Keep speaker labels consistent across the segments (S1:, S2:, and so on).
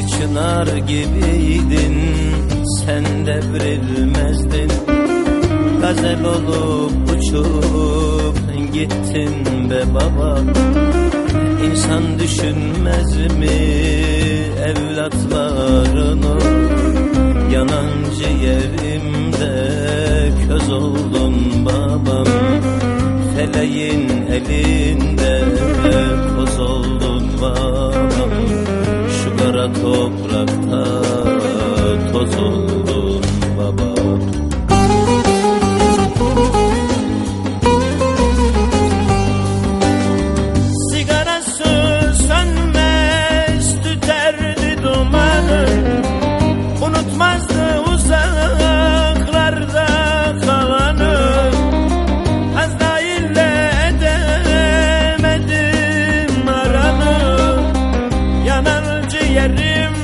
S1: çınar gibiydin. Sen devrilmezdin. Gazel olup uçup gittin be baba. İnsan düşünmez mi evlatlarını? Yanan ciğerimde köz oldun babam. Feleğin elinde toprakta Yanan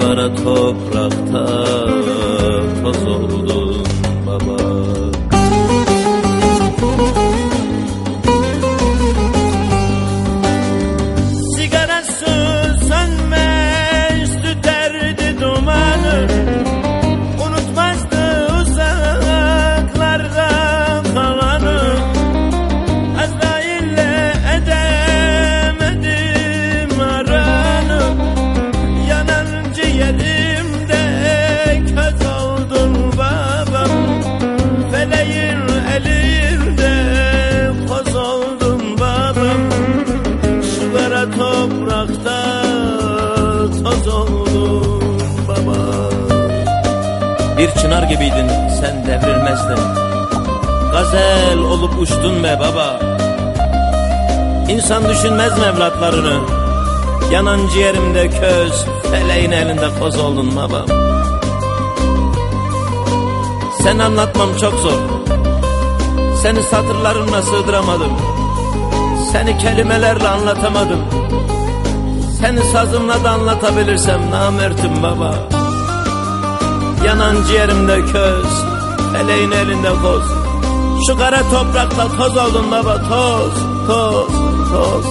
S1: kara toprakta toz oldun toprakta toz oldun baba. Bir çınar gibiydin sen devrilmezdin. Gazel olup uçtun be baba. İnsan düşünmez mi evlatlarını? Yanan ciğerimde köz Feleğin elinde koz oldun babam Sen anlatmam çok zor. Seni satırlarımla sığdıramadım Seni kelimelerle anlatamadım. Seni sazımla da anlatabilirsem namertim baba. Yanan ciğerimde köz Feleğin elinde koz. Şu kara toprakla toz oldun baba toz Toz toz